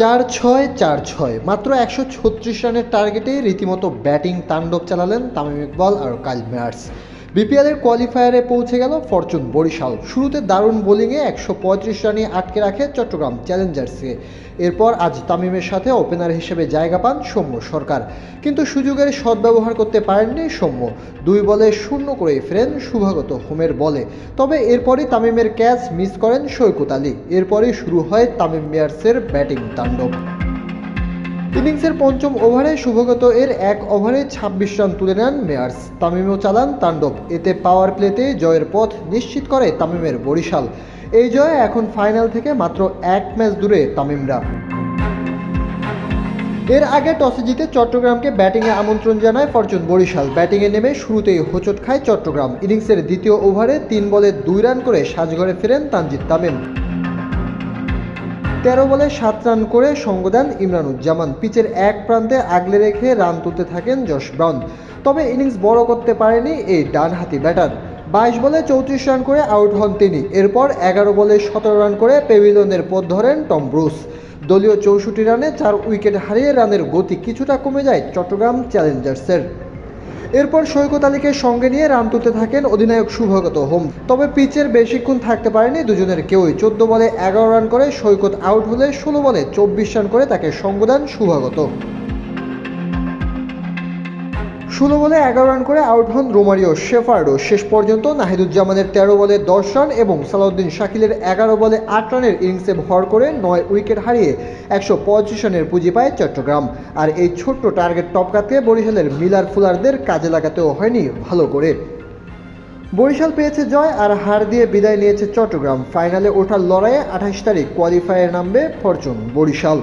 চার ছয় চার ছয়। মাত্র একশো ছত্রিশ রানের টার্গেটে রীতিমতো ব্যাটিং তাণ্ডব চালালেন তামিম ইকবল আর কাইল মেয়ার্স বিপিএলের কোয়ালিফায়ারে পৌঁছে গেল ফরচুন বরিশাল। শুরুতে দারুণ বোলিংয়ে একশো পঁয়ত্রিশ রানে আটকে রাখে চট্টগ্রাম চ্যালেঞ্জার্সকে এরপর আজ তামিমের সাথে ওপেনার হিসেবে জায়গা পান সৌম্য সরকার। কিন্তু সুযোগের সদ্ব্যবহার করতে পারেননি সৌম্য। দুই বলে শূন্য করে ফেরেন শুভাগত হোমের বলে। তবে এরপরই তামিমের ক্যাচ মিস করেন সৈকত আলী। এরপরই শুরু হয় তামিম মিয়ার্সের ব্যাটিং তাণ্ডব। ইনিংসের পঞ্চম ওভারে শুভগত এর এক ওভারে ছাব্বিশ রান তুলে নেন মেয়ার্স তামিমও চালান তাণ্ডব। এতে পাওয়ার প্লেতে জয়ের পথ নিশ্চিত করে তামিমের বরিশাল। এই জয়ে এখন ফাইনাল থেকে মাত্র এক ম্যাচ দূরে তামিমরা। এর আগে টসে জিতে চট্টগ্রামকে ব্যাটিংয়ে আমন্ত্রণ জানায় ফরচুন বরিশাল। ব্যাটিংয়ে নেমে শুরুতেই হোঁচট খায় চট্টগ্রাম। ইনিংসের দ্বিতীয় ওভারে তিন বলে দুই রান করে সাজঘরে ফেরেন তানজিদ তামিম। তেরো বলে সাত রান করে সঙ্গ দেন ইমরানুজ্জামান। পিচের এক প্রান্তে আগলে রেখে রান তুলতে থাকেন জশ ব্রাউন। তবে ইনিংস বড় করতে পারেনি এই ডানহাতি ব্যাটার। বাইশ বলে চৌত্রিশ রান করে আউট হন তিনি। এরপর এগারো বলে সতেরো রান করে পেভিলনের পথ ধরেন টম ব্রুস। দলীয় চৌষট্টি রানে চার উইকেট হারিয়ে রানের গতি কিছুটা কমে যায় চট্টগ্রাম চ্যালেঞ্জার্সের। এরপর সৈকত আলীকে সঙ্গে নিয়ে রান তুলতে থাকেন অধিনায়ক শুভগত হোম। তবে পিচের বেশিক্ষণ থাকতে পারেনি দুজনের কেউই। চোদ্দ বলে এগারো রান করে সৈকত আউট হলে ষোলো বলে চব্বিশ রান করে তাকে সঙ্গ দেন শুভাগত। ষোলো বলে এগারো রান করে আউট হন রোমারিও শেফার্ডো শেষ পর্যন্ত নাহিদুজ্জামানের তেরো বলে দশ রান এবং সালাউদ্দিন শাকিলের এগারো বলে আট রানের ইনিংসে ভর করে নয় উইকেট হারিয়ে একশো পঁয়ত্রিশ রানের পুঁজি পায় চট্টগ্রাম। আর এই ছোট্ট টার্গেট টপকাতে বরিশালের মিলার ফুলারদের কাজে লাগাতেও হয়নি ভালো করে। বরিশাল পেয়েছে জয় আর হার দিয়ে বিদায় নিয়েছে চট্টগ্রাম। ফাইনালে ওঠার লড়াইয়ে আঠাশ তারিখ কোয়ালিফায়ার নামবে ফরচুন বরিশাল।